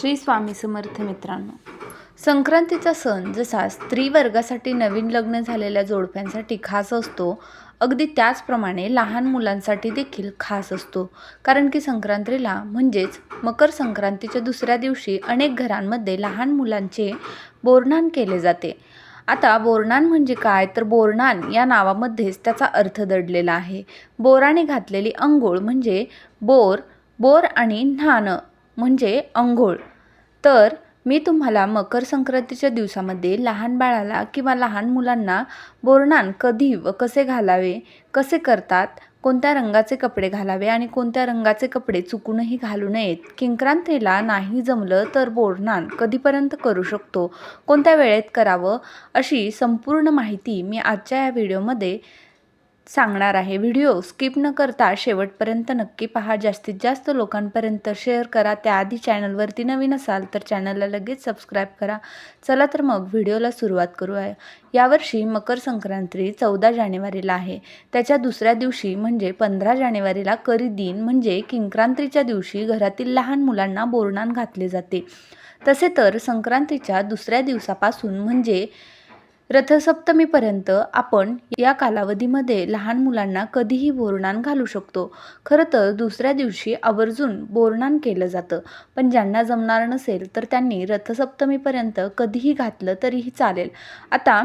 श्री स्वामी समर्थ मित्रांनो. संक्रांतीचा सण जसा स्त्री वर्गासाठी नवीन लग्न झालेल्या जोडप्यांसाठी खास असतो अगदी त्याचप्रमाणे लहान मुलांसाठी देखील खास असतो. कारण की संक्रांतीला म्हणजेच मकर संक्रांतीच्या दुसऱ्या दिवशी अनेक घरांमध्ये लहान मुलांचे बोरणान केले जाते. आता बोरणान म्हणजे काय? तर बोरणान या नावामध्येच त्याचा अर्थ दडलेला आहे. बोराने घातलेली अंघोळ म्हणजे बोर बोर आणि न्हाणं म्हणजे अंघोळ. तर मी तुम्हाला मकर संक्रांतीच्या दिवसामध्ये लहान बाळाला किंवा लहान मुलांना बोरणान कधी व कसे घालावे कसे करतात कोणत्या रंगाचे कपडे घालावे आणि कोणत्या रंगाचे कपडे चुकूनही घालू नयेत किंक्रांतीला नाही जमलं तर बोरणान कधीपर्यंत करू शकतो कोणत्या वेळेत करावं अशी संपूर्ण माहिती मी आजच्या या व्हिडिओमध्ये सांगणार आहे. व्हिडिओ स्किप न करता शेवटपर्यंत नक्की पहा. जास्तीत जास्त लोकांपर्यंत शेअर करा. त्याआधी चॅनलवरती नवीन असाल तर चॅनलला लगेच सबस्क्राईब करा. चला तर मग व्हिडिओला सुरुवात करूया यावर्षी मकर संक्रांती चौदा जानेवारीला आहे. त्याच्या दुसऱ्या दिवशी म्हणजे पंधरा जानेवारीला करी दिन म्हणजे किंक्रांतीच्या दिवशी घरातील लहान मुलांना बोरणान घातले जाते. तसे तर संक्रांतीच्या दुसऱ्या दिवसापासून म्हणजे रथसप्तमीपर्यंत आपण या कालावधीमध्ये लहान मुलांना कधीही बोरणान घालू शकतो. खरं तर दुसऱ्या दिवशी आवर्जून बोरणान केलं जातं. पण ज्यांना जमणार नसेल तर त्यांनी रथसप्तमीपर्यंत कधीही घातलं तरीही चालेल. आता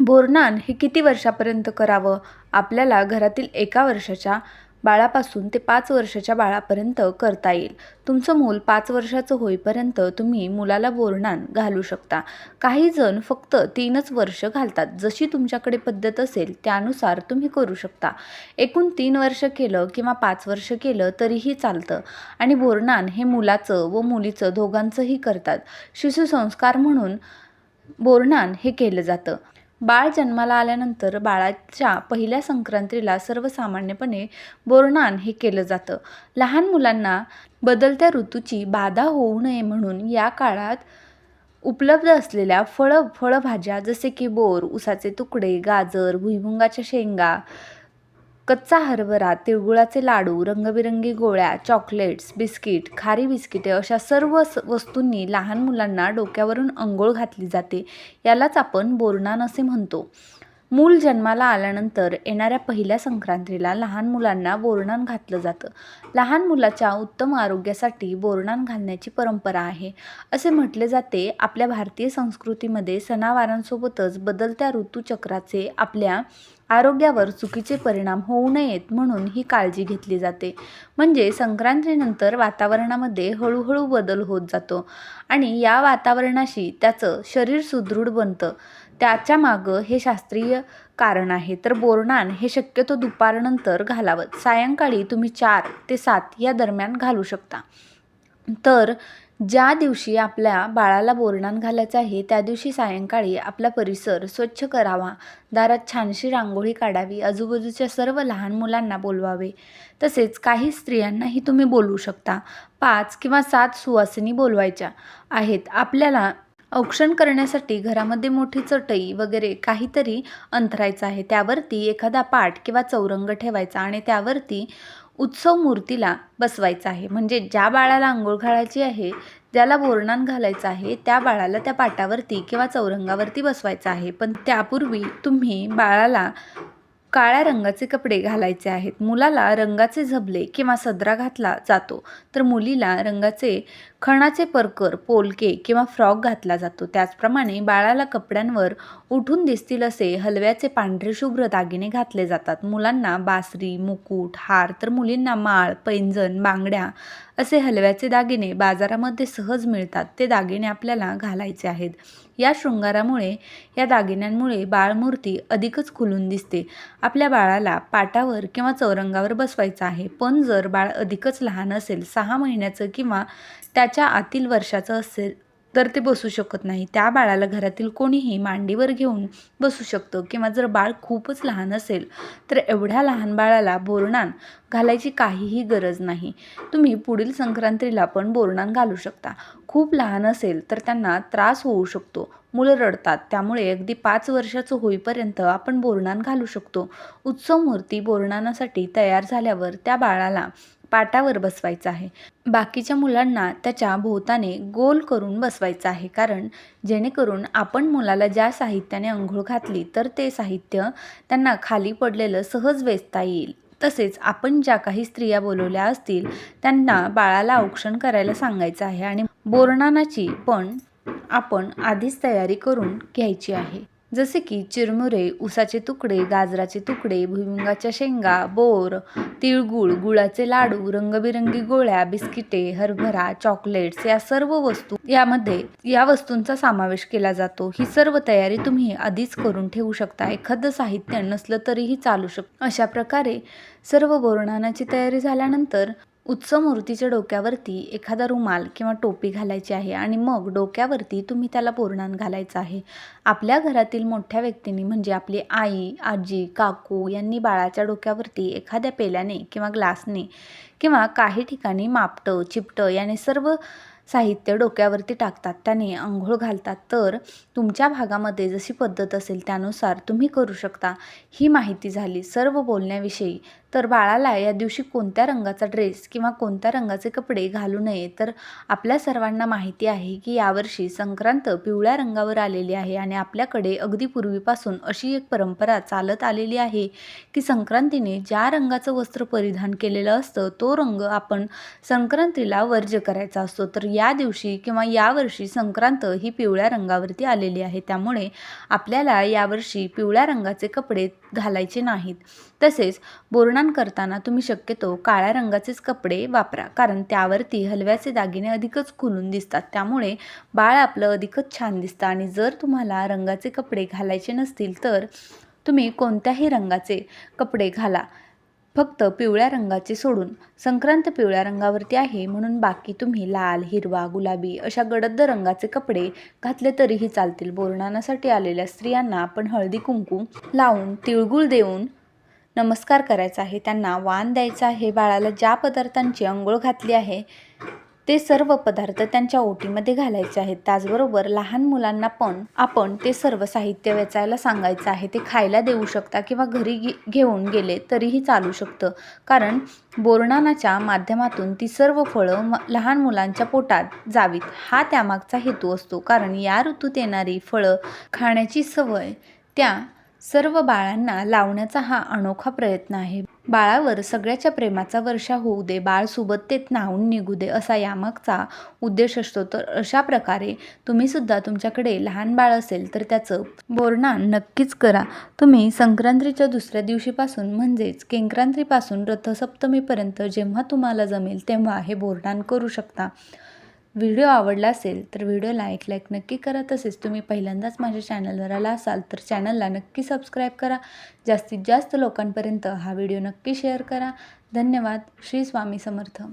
बोरनान हे किती वर्षापर्यंत करावं? आपल्याला घरातील एका वर्षाच्या बाळापासून ते पाच वर्षाच्या बाळापर्यंत करता येईल. तुमचं मूल पाच वर्षाचं होईपर्यंत तुम्ही मुलाला बोरणान घालू शकता. काही जण फक्त तीनच वर्ष घालतात. जशी तुमच्याकडे पद्धत असेल त्यानुसार तुम्ही करू शकता. एकूण तीन वर्ष केलं किंवा पाच वर्ष केलं तरीही चालतं. आणि बोरणान हे मुलाचं व मुलीचं दोघांचंही करतात. शिशुसंस्कार म्हणून बोरणान हे केलं जातं. बाळ जन्माला आल्यानंतर बाळाच्या पहिल्या संक्रांतीला सर्वसामान्यपणे बोरणान हे केलं जातं. लहान मुलांना बदलत्या ऋतूची बाधा होऊ नये म्हणून या काळात उपलब्ध असलेल्या फळं फळभाज्या जसे की बोर उसाचे तुकडे गाजर भुईमुंगाच्या शेंगा कच्चा हरभरा तिळगुळाचे लाडू रंगबिरंगी गोळ्या चॉकलेट्स बिस्किट खारी बिस्किटे अशा सर्व स वस्तूंनी लहान मुलांना डोक्यावरून अंघोळ घातली जाते यालाच आपण बोरणान असे म्हणतो. मूल जन्माला आल्यानंतर येणाऱ्या पहिल्या संक्रांतीला लहान मुलांना बोरणान घातलं जातं. लहान मुलाच्या उत्तम आरोग्यासाठी बोरणान घालण्याची परंपरा आहे. असे म्हटले जाते आपल्या भारतीय संस्कृतीमध्ये सणावारांसोबतच बदलत्या ऋतूचक्राचे आपल्या आरोग्यावर चुकीचे परिणाम होऊ नयेत म्हणून ही काळजी घेतली जाते. म्हणजे संक्रांतीनंतर वातावरणामध्ये हळूहळू बदल होत जातो आणि या वातावरणाशी त्याचं शरीर सुदृढ बनतं. त्याच्या मागं हे शास्त्रीय कारण आहे. तर बोरणान हे शक्यतो दुपारनंतर घालावं. सायंकाळी तुम्ही चार ते सात या दरम्यान घालू शकता. तर ज्या दिवशी आपल्या बाळाला बोरणान घालायचं आहे त्या दिवशी सायंकाळी आपला परिसर स्वच्छ करावा. दारात छानशी रांगोळी काढावी आजूबाजूच्या सर्व लहान मुलांना बोलवावे. तसेच काही स्त्रियांनाही तुम्ही बोलवू शकता. पाच किंवा सात सुवासिनी बोलवायच्या आहेत. आपल्याला औक्षण करण्यासाठी घरामध्ये मोठी चटई वगैरे काहीतरी अंथरायचं आहे. त्यावरती एखादा पाट किंवा चौरंग ठेवायचा आणि त्यावरती उत्सव मूर्तीला बसवायचं आहे. म्हणजे ज्या बाळाला आंघोळ घालायची आहे ज्याला बोरणान घालायचं आहे त्या बाळाला त्या पाटावरती किंवा चौरंगावरती बसवायचं आहे. पण त्यापूर्वी तुम्ही बाळाला काळ्या रंगाचे कपडे घालायचे आहेत. मुलाला रंगाचे झबले किंवा सदरा घातला जातो. तर मुलीला रंगाचे खणाचे परकर पोलके किंवा फ्रॉक घातला जातो. त्याचप्रमाणे बाळाला कपड्यांवर उठून दिसतील असे हलव्याचे पांढरे शुभ्र दागिने घातले जातात. मुलांना बासरी मुकुट हार तर मुलींना माळ पैंजण बांगड्या असे हलव्याचे दागिने बाजारामध्ये सहज मिळतात. ते दागिने आपल्याला घालायचे आहेत. या शृंगारामुळे या दागिन्यांमुळे बाळमूर्ती अधिकच खुलून दिसते. आपल्या बाळाला पाटावर किंवा चौरंगावर बसवायचं आहे. पण जर बाळ अधिकच लहान असेल सहा महिन्याचं किंवा त्याच्या आतील वर्षाचं असेल तर ते बसू शकत नाही. त्या बाळाला घरातील कोणीही मांडीवर घेऊन बसू शकतं किंवा जर बाळ खूपच लहान असेल तर एवढ्या लहान बाळाला बोरणान घालायची काहीही गरज नाही. तुम्ही पुढील संक्रांतीला पण बोरणान घालू शकता. खूप लहान असेल तर त्यांना त्रास होऊ शकतो. मुलं रडतात त्यामुळे अगदी पाच वर्षाचं होईपर्यंत आपण बोरणान घालू शकतो. उत्सव मूर्ती बोरणानासाठी तयार झाल्यावर त्या बाळाला पाटावर बसवायचं आहे. बाकीच्या मुलांना त्याच्या भोवताने गोल करून बसवायचं आहे. कारण जेणेकरून आपण मुलाला ज्या साहित्याने अंघोळ घातली तर ते साहित्य त्यांना खाली पडलेलं सहज वेचता येईल. तसेच आपण ज्या काही स्त्रिया बोलवल्या असतील त्यांना बाळाला औक्षण करायला सांगायचं आहे आणि बोरणानाची पण आपण आधीच तयारी करून घ्यायची आहे. जसे की चिरमुरे उसाचे तुकडे गाजराचे तुकडे भुईमुगाच्या शेंगा बोर तिळगुळ गुळाचे लाडू रंगबिरंगी गोळ्या बिस्किटे हरभरा चॉकलेट्स या सर्व वस्तू यामध्ये या वस्तूंचा समावेश केला जातो. ही सर्व तयारी तुम्ही आधीच करून ठेवू शकता. एखादं साहित्य नसलं तरीही चालू शकतं अशा प्रकारे सर्व बोरणानाची तयारी झाल्यानंतर उत्सव मूर्तीच्या डोक्यावरती एखादा रुमाल किंवा टोपी घालायची आहे आणि मग डोक्यावरती तुम्ही त्याला पूर्णान घालायचं आहे. आपल्या घरातील मोठ्या व्यक्तींनी म्हणजे आपली आई आजी काकू यांनी बाळाच्या डोक्यावरती एखाद्या पेल्याने किंवा ग्लासने किंवा काही ठिकाणी मापटं चिपटं याने सर्व साहित्य डोक्यावरती टाकतात. त्याने आंघोळ घालतात. तर तुमच्या भागामध्ये जशी पद्धत असेल त्यानुसार तुम्ही करू शकता. ही माहिती झाली. सर्व बोलण्याविषयी तर बाळाला या दिवशी कोणत्या रंगाचा ड्रेस किंवा कोणत्या रंगाचे कपडे घालू नये तर आपल्या सर्वांना माहिती आहे की यावर्षी संक्रांत पिवळ्या रंगावर आलेली आहे आणि आपल्याकडे अगदी पूर्वीपासून अशी एक परंपरा चालत आलेली आहे की संक्रांतीने ज्या रंगाचं वस्त्र परिधान केलेलं असतं तो रंग आपण संक्रांतीला वर्ज्य करायचा असतो. तर या दिवशी किंवा यावर्षी संक्रांत ही पिवळ्या रंगावरती आलेली आहे. त्यामुळे आपल्याला यावर्षी पिवळ्या रंगाचे कपडे घालायचे नाहीत. तसेच बोरणान करताना तुम्ही शक्यतो काळ्या रंगाचेच कपडे वापरा कारण त्यावरती हलव्याचे दागिने अधिकच खुलून दिसतात. त्यामुळे बाळ आपलं अधिकच छान दिसतं आणि जर तुम्हाला रंगाचे कपडे घालायचे नसतील तर तुम्ही कोणत्याही रंगाचे कपडे घाला. फक्त पिवळ्या रंगाचे सोडून संक्रांत पिवळ्या रंगावरती आहे म्हणून बाकी तुम्ही लाल हिरवा गुलाबी अशा गडद रंगाचे कपडे घातले तरीही चालतील. बोरणानासाठी आलेल्या स्त्रियांना आपण हळदी कुंकू लावून तिळगुळ देऊन नमस्कार करायचा आहे. त्यांना वाण द्यायचा आहे. बाळाला ज्या पदार्थांची अंघोळ घातली आहे ते सर्व पदार्थ त्यांच्या ओटीमध्ये घालायचे आहेत. त्याचबरोबर लहान मुलांना पण आपण ते सर्व साहित्य वेचायला सांगायचं आहे. ते खायला देऊ शकता किंवा घरी घे घेऊन गेले तरीही चालू शकतं. कारण बोरणानाच्या माध्यमातून ती सर्व फळं म लहान मुलांच्या पोटात जावीत. हा त्यामागचा हेतू असतो. कारण या ऋतूत येणारी फळं खाण्याची सवय त्या सर्व बाळांना लावण्याचा हा अनोखा प्रयत्न आहे. बाळावर सगळ्याच्या प्रेमाचा वर्षा होऊ दे बाळ सुबत्तेत न्हावून निघू दे असा यामागचा उद्देश असतो. तर अशा प्रकारे तुम्हीसुद्धा तुमच्याकडे लहान बाळ असेल तर त्याचं बोरणान नक्कीच करा. तुम्ही संक्रांतीच्या दुसऱ्या दिवशीपासून म्हणजेच केंक्रांतीपासून रथसप्तमीपर्यंत जेव्हा तुम्हाला जमेल तेव्हा हे बोरणान करू शकता. व्हिडिओ आवडला असेल तर व्हिडिओला एक लाईक नक्की करा तसेच तुम्ही पहिल्यांदाच माझ्या चॅनलवर आला असाल तर चॅनलला नक्की सबस्क्राईब करा. जास्तीत जास्त लोकांपर्यंत हा व्हिडिओ नक्की शेअर करा. धन्यवाद. श्री स्वामी समर्थ.